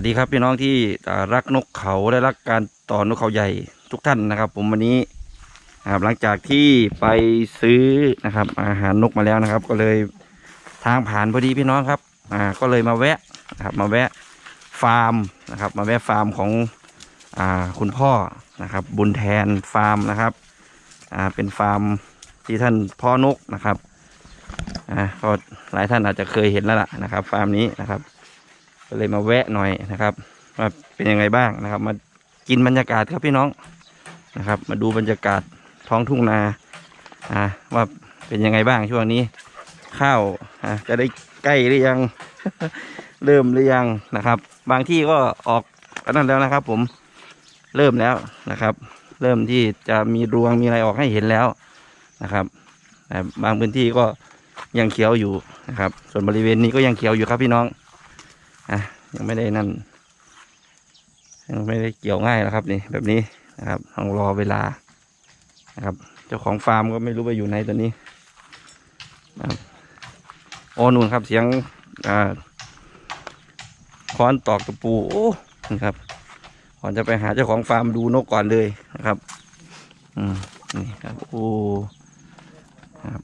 วัสดีครับพี่น้องที่รักนกเขาและรักการต่อนกเขาใหญ่ทุกท่านนะครับ ผมวันนี้นะครับหลังจากที่ไปซื้อนะครับ อาหารนกมาแล้วนะครับ ก็เลยทางผ่านพอดีพี่น้องครับอ่าก็เลยมาแวะนะครับ มาแวะฟาร์มนะครับ มาแวะฟาร์มของอ่าคุณพ่อนะครับ บุญแทนฟาร์มนะครับอ่าเป็นฟาร์มที่ท่านพ่อนกนะครับอ่าก็หลายท่านอาจจะเคยเห็นแล้วล่ะนะครับ ฟาร์มนี้นะครับ ก็เลยมาแวะหน่อยนะครับว่าเป็นยังไงบ้างนะครับ มากินบรรยากาศครับพี่น้องนะครับ มาดูบรรยากาศท้องทุ่งนาอ่าว่าเป็นยังไงบ้างช่วงนี้ ข้าวอ่าจะได้ใกล้หรือยัง เริ่มหรือยังนะครับ บางที่ก็ออกอันนั้นแล้วนะครับ ผมเริ่มแล้วนะครับ เริ่มที่จะมีรวงมีอะไรออกให้เห็นแล้วนะครับแต่บางพื้นที่ก็ยังเขียวอยู่นะครับ ส่วนบริเวณนี้ก็ยังเขียวอยู่ครับพี่น้อง อะยังไม่ได้นั่น ยังไม่ได้เกี่ยวง่ายนะครับนี่แบบนี้นะครับต้องรอเวลานะครับ เจ้าของฟาร์มก็ไม่รู้ไปอยู่ไหนตอนนี้นะครับโอ้นู่นครับเสียงอ่าค้อนตอกตะปูโอ้นะครับก่อนจะไปหาเจ้าของฟาร์มดูนกก่อนเลยนะครับ อืมนี่ครับโอ้ครับ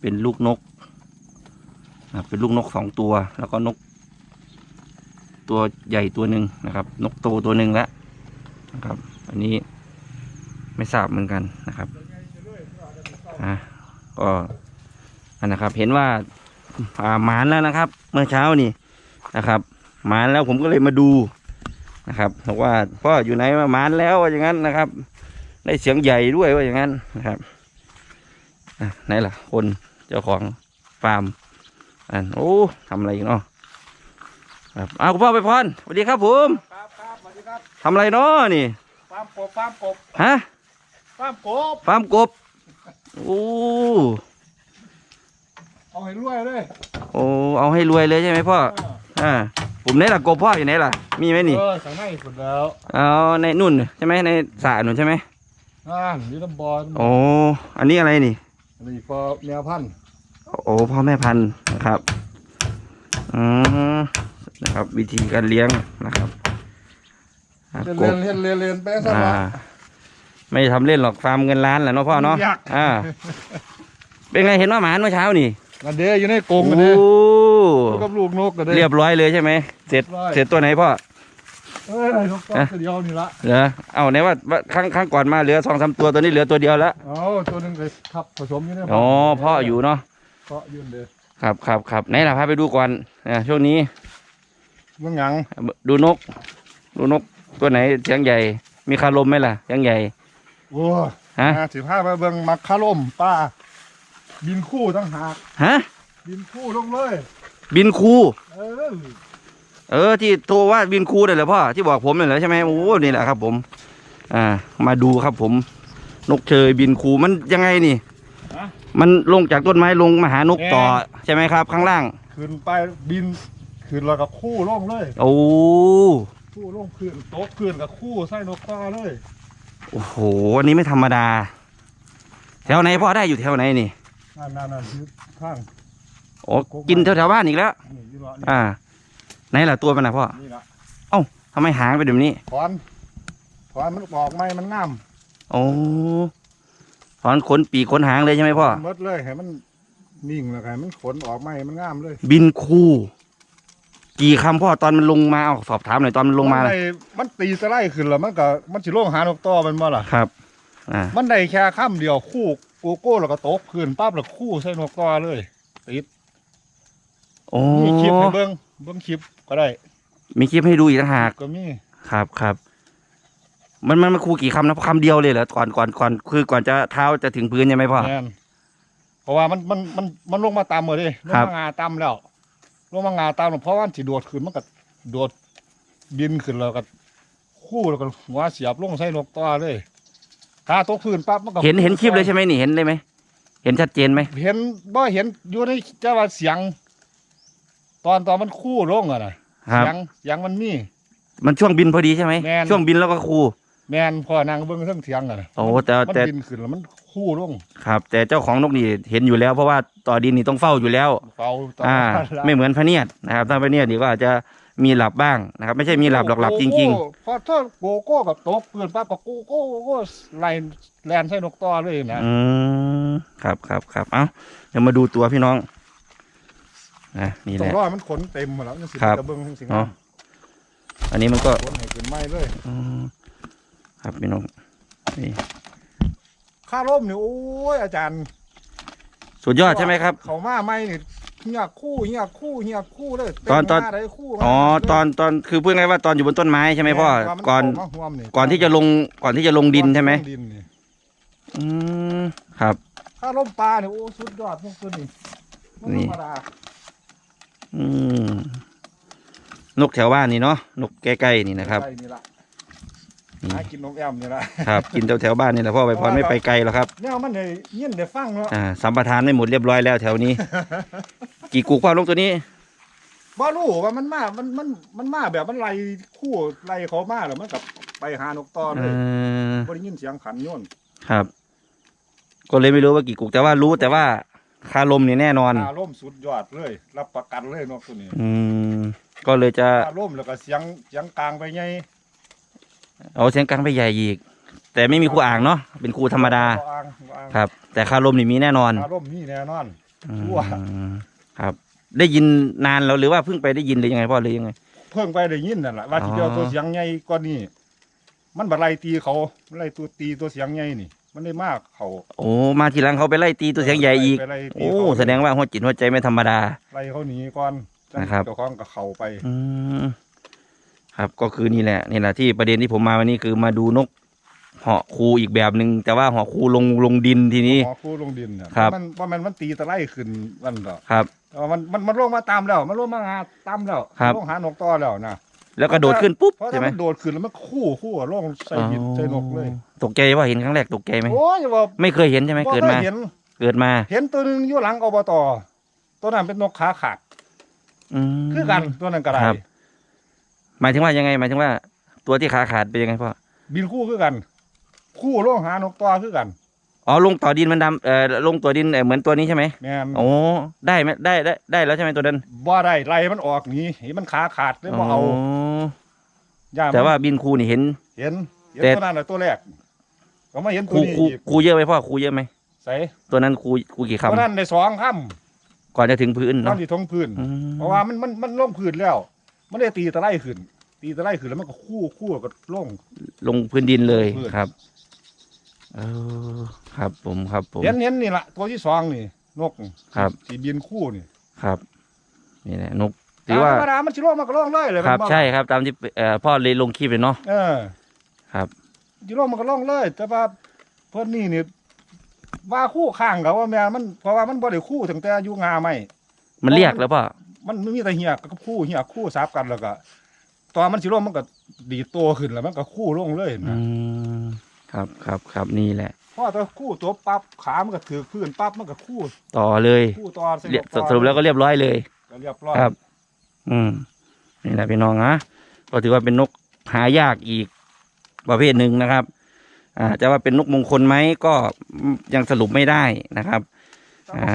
เป็นลูกนกนะเป็นลูกนกสองตัว แล้วก็นก ตัวใหญ่ตัวหนึ่งนะครับ นกโตตัวหนึ่งแล้วนะครับ อันนี้ไม่ทราบเหมือนกันนะครับอะก็อันนะครับ เห็นว่าหมานแล้วนะครับ เมื่อเช้านี่นะครับหมานแล้วผมก็เลยมาดูนะครับบอกว่าพ่ออยู่ไหนมาหมานแล้วว่าอย่างนั้นนะครับ ได้เสียงใหญ่ด้วยว่าอย่างนั้นนะครับอะไหนล่ะคนเจ้าของฟาร์มอันโอ้ทำอะไรอีกเนาะ ครับอ้าวคุณพ่อไปพรสวัสดีครับผมครับครับสวัสดีครับทำอะไรเนาะนี่ฟาร์มกบฟาร์มกบฮะฟาร์มกบฟาร์มกบโอ้เอาให้รวยเลยโอ้เอาให้รวยเลยใช่ไหมพ่ออ่าผมไหนล่ะกบพ่ออยู่ไหนล่ะมีไหมนี่เออสั่งให้สุดแล้วเอาในนุ่นใช่ไหมในสระนุ่นใช่ไหมอ่านี่ลำบอลโอ้อันนี้อะไรนี่อันนี้พอแมวพันธุ์โอ้พ่อแม่พันธุ์นะครับอืม นะครับ วิธีการเลี้ยงนะครับอะเรียนกเรียบนเรียนเรียนเรียนไปซะอ่าละไม่ทำเล่นหรอกฟาร์มเงินล้านแหละเนาะพ่อเนาะอยากอ่า เป็นไงเห็นว่าหมานเมื่อเช้านี่กันเด้อยู่ในกรงโอ้กันเด้อยู่กับลูกนกกันเด้เรียบร้อยเลยใช่ไหมเสร็จเรียบร้อย เสร็จตัวไหนพ่อ เอ้ยนกตัวเดียวนี่ละเหลือเอาไหนว่าว่าครั้งครั้งก่อนมาเหลือสองสามตัวตัวนี้เหลือตัวเดียวแล้วเอาตัวหนึงไปทับผสมอยู่ในอ๋อพ่ออยู่เนาะเพาะอยืนเด้อครับครับครับไหนล่ะพาไปดูก่อนอ่าช่วงนี้ เมื่อหยังดูนก ดูนกตัวไหนเสียงใหญ่ มีคารมไหมล่ะเสียงใหญ่โอ้ยฮะอ่าสิบห้าไปเบิ่งมักคาร่มป้า บินคู่ทั้งหากฮะบินคู่ลงเลย บินคูเออเออที่โทรว่าบินคูนั่นแหละพ่อที่บอกผมนั่นแหละใช่ไหมโอ้นี่แหละครับ ผม อ่า มาดูครับผม นกเชยบินคูมันยังไงนี่ฮะมันลงจากต้นไม้ลงมาหานกต่อแน่ใช่ไหมครับ ข้างล่างขึ้นไปบิน ขึ้นแล้วก็คู่ลงเลยโอ้คู่ลงขึ้นโต๊ะขึ้นกับคู่ใส่นกฟ้าเลยโอ้โหอันนี้ไม่ธรรมดา แถวไหนพ่อได้อยู่แถวไหนนี่นั่นนั่นนั่นคือข้างโอ้กินแถวแถวๆบ้านอีกแล้ว นี่ยี่ห้อนี่อ่า ไหนล่ะตัวมันนะพ่อนี่ละทำไมหางเป็นแบบนี้ถอนถอนมันออกไม่มันงามโอ้ถอนขนปีกขนหางเลยใช่ไหมพ่อ หมดเลยให้มันนิ่งแล้วให้มันขนออกไม่มันงามเลย บินคู กี่คำพ่อตอนมันลงมาเอาสอบถามหน่อยตอนมันลงมานเลยได้มันตีสไลด์ขึ้นแล้วมันก็มันสิลงหานกต่อมันมาล่ะ ครับ อ่ามันได้แค่ข้ามเดียวคู่โกโก้แล้วก็โต๊ะขึ้นปั๊บแล้วคู่ใส่นกต่อเลยติดโอ้มีคลิปให้เบิ้งเบิ้งคลิปก็ได้มีคลิปให้ดูอีกต่างหาก ก็มีครับครับ มันมันมันครูกี่คำนะคำเดียวเลยเหรอก่อนก่อนก่อนคือก่อนจะเท้าจะถึงพื้นใช่ไหมพ่อแม่นเพราะว่ามันมันมันมันลงมาตามหมดเลยลงครับ มางาตามแล้ว ลงมางาตามแล้วเพราะว่ามันสิโดดขึ้นมันก็โดดบินขึ้นแล้วก็คู่แล้วก็หัวเสียบลงใส่นกต่อเลยถ้าตกพื้นปั๊บมันก็เห็นเห็นคลิปเลยใช่ไหมนี่เห็นเลยไหมเห็นชัดเจนไหมเห็นบ่เห็นอยู่ในเจ้าว่าเสียง ตอนตอนมันคู่ลงอะนะครับเสียงเสียงมันมี มันช่วงบินพอดีใช่ไหมแม่น ช่วงบินแล้วก็ครูแม่นพอนางเบิ้งเรื่องเสียงอะนะโอ้แต่มันแต่บินขึ้นแล้วมัน คู่ลงครับ แต่เจ้าของนกนี่เห็นอยู่แล้ว เพราะว่าต่อดินนี่ต้องเฝ้าอยู่แล้ว เฝ้าตลอ่าดเวลาไม่เหมือนพะเนียดนะครับ ถ้าพะเนียดนี่ก็อาจจะมีหลับบ้างนะครับ ไม่ใช่มีหลับหรอกหลับจริง ๆพอถ้าโกโก้กับตกปืนปั๊บก็โกโก้โกโก้ไล่แลนใส่นกต่อเลยนะๆ อืมครับครับครับเอ้าเดี๋ยวมาดูตัวพี่น้องนะนี่ต้แหองละ รอให้มันขนเต็มหมดแล้วยังสิครับ กระเบื้องทั้งสิ่งเนาะอันนี้มันก็ขนให้ขึ้นไม้เลยอืมครับพี่น้องนี่ ค่าร่มนี่โอ้ยอาจารย์สุดยอดใช่ไหมครับ เขามาไม่นี่เฮียคู่เฮียคู่เฮียคู่เลยตอนตอนเมหาได้คู่มาอ๋อเลยตอนตอนคือพูดง่ายๆว่าตอนอยู่บนต้นไม้ใช่ไหมพ่อว่ามัก่อนเข้ามาห่วมก่อนที่จะลงก่อนที่จะลงดินใช่ไหมลงดินนี่อืมครับค่าร่มปลาเนี่ยโอ้สุดยอดพวกตัวนี้ไม่นี่ธรรมดาอืมนกแถวบ้านนี่เนาะนกใกล้ๆนี่นะครับใช่นี่ละนี่ หากินนกแอมนี่ละครับกินแถวแถวๆบ้านนี่แหละพ่อไปพรไม่ไปไกลหรอกครับเนี่ยมันได้ยินได้ฟังเนาะอ่าสัมปทานไม่หมดเรียบร้อยแล้วแถวนี้ กี่กูพ่อลงตัวนี้บ่รู้ว่ามันมามันมันมันมาแบบมันไล่คู่ไล่เขามาแล้วมันกับไปหานกต่อเอเลยอบ่ได้ยินเสียงขันโยนครับ ก็เลยไม่รู้ว่ากี่กุกแต่ว่ารู้แต่ว่าคาลมนี่แน่นอนอารมณ์สุดยอดเลย รับประกันเลยนกตัวนี้ อืมก็เลยจะอารมณ์แล้วก็เสียงเสียงกลางไปไง เอาเสียงกลางไปใหญ่อีก แต่ไม่มีครูอ่างเนาะเป็นครูธรรมดา บ่อ่างบ่อ่างครับ แต่คาลมนี่มีแน่นอนอารมณ์นี่แน่นอน อืชั่วมครับ ได้ยินนานแล้วหรือว่าเพิ่งไปได้ยินหรือยังไงพ่อหรือยังไง เพิ่งไปได้ยินนั่นแหละว่าที่อ๋อเดียวตัวเสียงใหญ่กว่านี้มันบัไล่ตีเขามันไล่ตัวตีตัวเสียงใหญ่นี่ มันได้มากเขาโอ้มาทีหลังเขาไปไล่ตีตัวเสียงใหญ่อีก ไปไล่ตีโอ้เขาแสดงว่าหัวจิตหัวใจไม่ธรรมดา ไล่เขาหนีก่อนจังนะครับ เจ้าของกับเขาไป อืม ครับก็คือนี่แหละนี่แหละที่ประเด็นที่ผมมาวันนี้คือมาดูนกเหาะคูอีกแบบหนึ่งแต่ว่าเหาะคูลงลงดินทีนี้หมอคู่ลงดินเนี่ยครับ มันว่ามันมันตีตะไล่ขึ้นวันดอกครับ แต่ว่ามันมันมันลงมาตามแล้วมันลงมาหาตามแล้วครับ ลงหานกต่อแล้วนะแล้วก็โดดขึ้นปุ๊บเพราะใช่ถ้าไหมมันโดดขึ้นแล้วมันคู่คู่อะลงใส่หินใส่นกเลยตกใจว่าเห็นครั้งแรกตกใจไหมโอ้ยอย่าบอกไม่เคยเห็นใช่ไหมบ่เกิดมา เห็น เกิดมาเห็นตัวหนึงอยู่หลังอบตตัวนั้นเป็นนกขาขาด อืม คือกันตัวนั้นก็ได้ครับ หมายถึงว่ายังไงหมายถึงว่า ตัวที่ขาขาดเป็นยังไงพ่อบินคู่คือกัน คู่ลงหานกต่อคือกันอ๋อลงต่อดินมันดำเอ่อลงต่อดินเอ่อเหมือนตัวนี้ใช่ไหมแม่นโอ้ได้ไหมได้ได้ได้แล้วใช่ไหมตัวนั้นบ่ได้ไล่มันออกหนีเห็นมันขาขาดเลยบ่เอาอ๋อย่านมันแต่ว่าบินคูนี่เห็น เห็นเห็นแต่ ตัวนั้นแหละตัวแรกก็มาเห็นคตัวรูนี้ครูอีกครูเยอะไหมพ่อครูเยอะไหมใส่ตัวนั้นครูครูกี่ตัวคำนั้นได้สองค่ก่อนจะถึงพื้นำตอเนาะนที่ทงพื้น อืมเพราะว่ามันมันมันลงพื้นแล้ว มันได้ตีตะไลขึ้น ตีตะไลขึ้นแล้วมันก็คู่คู่แล้วก็ลงลงพื้นดินเลยพื้น ครับ เออครับผมครับผมเห็นเห็นนี่ละตัวที่สองนี่ นกครับที่บินคู่นี่ครับ นี่แหละนกถือว่าธรรมดามันชิลงมันก็ลงเลยเลยครับมันใช่ครับ ตามที่เอ่อพ่อเลยลงคลิปเลยเนาะเออครับชิลงมันก็ลงเลย แต่ว่าเพิ่นนี่นี่ว่าคู่ข้างกับว่าแม่มันเพราะว่ามันบ่ได้คู่ตั้งแต่อยู่งาไม่มันเรียกแล้วพ่อ มันมีแต่เหียกับคู่เหียคู่ซับกันแล้วก็ตอนมันสิลงมันก็ดีดโตขึ้นแล้วมันก็คู่ลงเลยอืนะมครับครับครับนี่แหละพอตัวคู่ตัวปั๊บขามันก็ถือพื้นปั๊บมันก็คู่ต่อเลยคู่ตอนเรียบสรุปแล้วก็เรียบร้อยเลย ก็เรียบร้อยครับ อืม นี่แหละพี่น้องนะก็ถือว่าเป็นนกหายากอีกประเภทหนึ่งนะครับ อ่า จะว่าเป็นนกมงคลไหมก็ยังสรุปไม่ได้นะครับ อ่า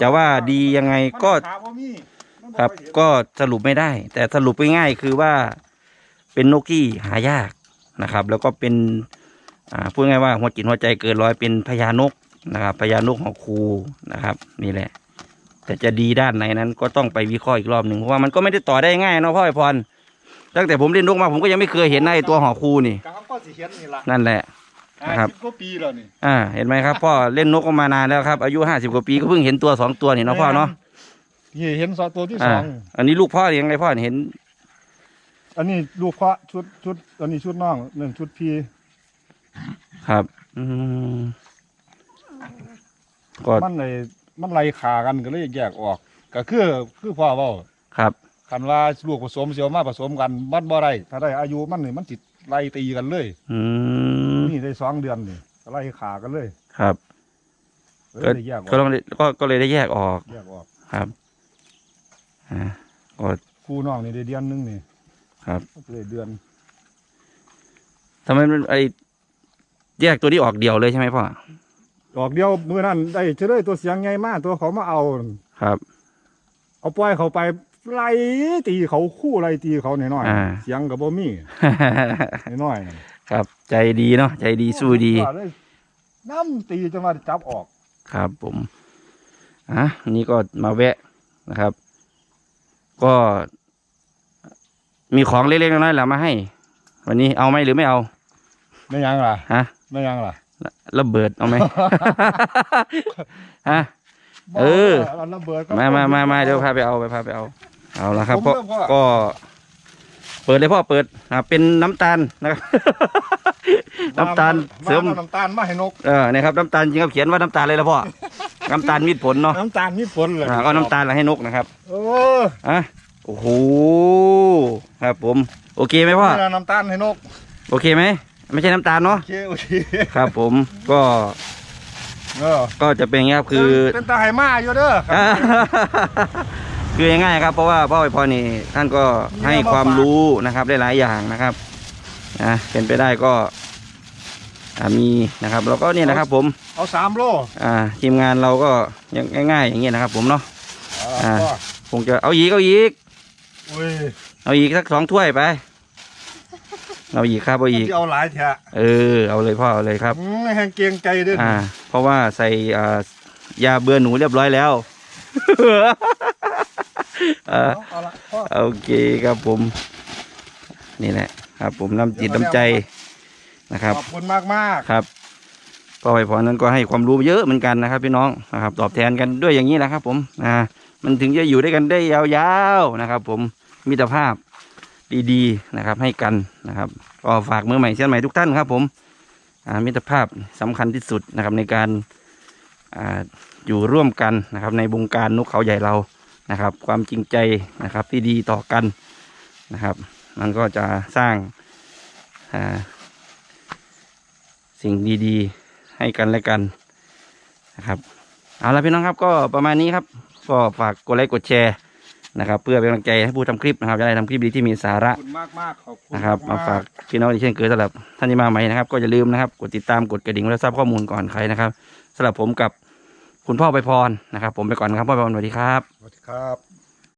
จะว่าดียังไงก็ มันขาบ่มีมัน ครับเห็นก็สรุปไม่ได้ แต่สรุปง่ายๆคือว่าเป็นนกที่หายากนะครับ แล้วก็เป็นอ่าพูดง่ายๆว่าหัวจิตหัวใจเกินร้อยเป็นพญานกนะครับพญานกของครูนะครับ นี่แหละ แต่จะดีด้านไหนนั้นก็ต้องไปวิเคราะห์อีกรอบหนึ่งเพราะว่ามันก็ไม่ได้ต่อได้ง่ายเนาะพ่อไอพรตั้งแต่ผมเล่นนกมาผมก็ยังไม่เคยเห็นนะไอตัวหอครูนี่กลางก็สิเห็นนี่ล่ะนั่นแหละ นะครับห้าสิกว่าปีแล้วนี่อ่า เห็นไหมครับ พ่อเล่นนกมานานแล้วครับ อายุห้าสิบกว่าปีก็เพิ่งเห็นตัวสองตัวนี่เนาะพ่อเนาะ นี่เห็นสองตัวที่สอ่าองอันนี้ลูกพ่อเลี้ยงไงพ่อเห็น อันนี้ลูกพระชุดชุด อันนี้ชุดน้องหนึ่งชุดพี่ครับ อืมก็มันเลยมันไล่ขากันก็เลยแยกออก ก็คือคือพ่อเว้าครับ คันว่าลูกผสมเสียวมาผสมกันมันบ่ได้ถ้าได้อายุมันนี่มันสิไล่ตีกันเลยอืมนี่ได้สองเดือนนี่ก็ไล่ขากันเลยครับ เลยได้แยกอก็อกต้องก็ก็เลยได้แยกออกแยกออก ครับ อ่าก็คู่น้องนี่ได้เดือนหนึงนี่ครับเลยเดือนทำไมมันไอแยกตัวนี้ออกเดียวเลยใช่ไหมพ่อดอกเดียวมือนั้นได้เฉลยตัวเสียงไงมากตัวเขามาเอาครับ เอาปล่อยเขาไปไล่ตีเขาคู่ไล่ตีเขาหน่อยอ่าๆเสียงกับบ่มีน้อยๆนั่นครับ ใจดีเนาะใจดีสู้ดีว่าเลยน้ำตีจนมาจับออก ครับผมอะนี่ก็มาแวะนะครับ ก็มีของเล็กๆน้อยๆแหละมาให้ วันนี้เอาไหมหรือไม่เอา ไม่ยังล่ะฮะ ไม่ยังล่ะระเบิดเอาไหม ฮะ เออาระเบิดก็ มามามามาเดี๋ยวพาไปเอาไปพาไปเอา เอาละครับผมก็เริ่มว่าก็ เปิดเลยพ่อเปิดอ่าเป็นน้ำตาลนะครับ น้ำตาลเสริมน้ำตาลมาให้นก เออนี่ครับน้ำตาลจริงครับเขียนว่าน้ำตาลเลยละพ่อ น้ำตาลมีดผลเนาะน้ำตาลมีผลเลยอ่าก็น้ำตาลให้นกนะครับโอ้อะโอ้โหครับผม โอเคไหมพ่อนี่ล่ะน้ำตาลให้นก โอเคไหมไม่ใช่น้ำตาลเนาะโอเคโอเคครับผมก็เออก็จะเป็นอย่างเงี้ยครับคือเป็นตาไหมาอยู่เด้อครับอ่าคือง่ายๆครับเพราะว่าพ่อไอพอนี่ท่านก็ให้ความรู้นะครับได้หลายอย่างนะครับนะเป็นไปได้ก็ อ่ามีนะครับแล้วก็เนี่ยนะครับผมเอาสามโลอ่าทีมงานเราก็ยังง่ายๆอย่างเงี้ยนะครับ ผมเนาะอ่าก็คงจะเอาอีกเอาอีกอุ้ยเอาอีกสักสองถ้วยไปเอาอีกครับเอาอีกที่เอาหลายแท้เออเอาเลยพ่อเอาเลยครับอืมแห่งเกรียงใจเด้วยอ่า เพราะว่าใส่อ่ายาเบื่อหนูเรียบร้อยแล้วอ่าเอาละพ่อโอเคครับผม นี่แหละครับผมน้ำจิตน้ำใจ นะครับ ขอบคุณมากมากครับก็ไปพรนั้นก็ให้ความรู้เยอะเหมือนกันนะครับ พี่น้องนะครับ ตอบแทนกันด้วยอย่างนี้แหละครับ ผมอ่ามันถึงจะอยู่ด้วยกันได้ยาวๆนะครับ ผมมิตรภาพดีๆนะครับ ให้กันนะครับก็ฝากมือใหม่เช่นใหม่ทุกท่านครับ ผมอ่ามิตรภาพสำคัญที่สุดนะครับในการอ่าอยู่ร่วมกันนะครับ ในวงการนกเขาใหญ่เรานะครับ ความจริงใจนะครับที่ดีต่อกันนะครับ มันก็จะสร้างอ่า สิ่งดีๆ ให้กันและกันนะครับเอาละพี่น้องครับก็ประมาณนี้ครับก็ฝากกดไลค์กดแชร์นะครับ เพื่อเป็นกำลังใจให้ผู้ทำคลิปนะครับจะได้ทำคลิปดีที่มีสาระขอบคุณมากมากขอบคุณนะครับมมาฝากพี่น้องที่เช่นเคยสำหรับท่านที่มาใหม่นะครับ ก็อย่าลืมนะครับกดติดตามกดกระดิ่งเพื่อทราบข้อมูลก่อนใครนะครับสำหรับผมกับคุณพ่อไปพรนะครับ ผมไปก่อนครับพ่อไปพรสวัสดีครับ สวัสดีครับ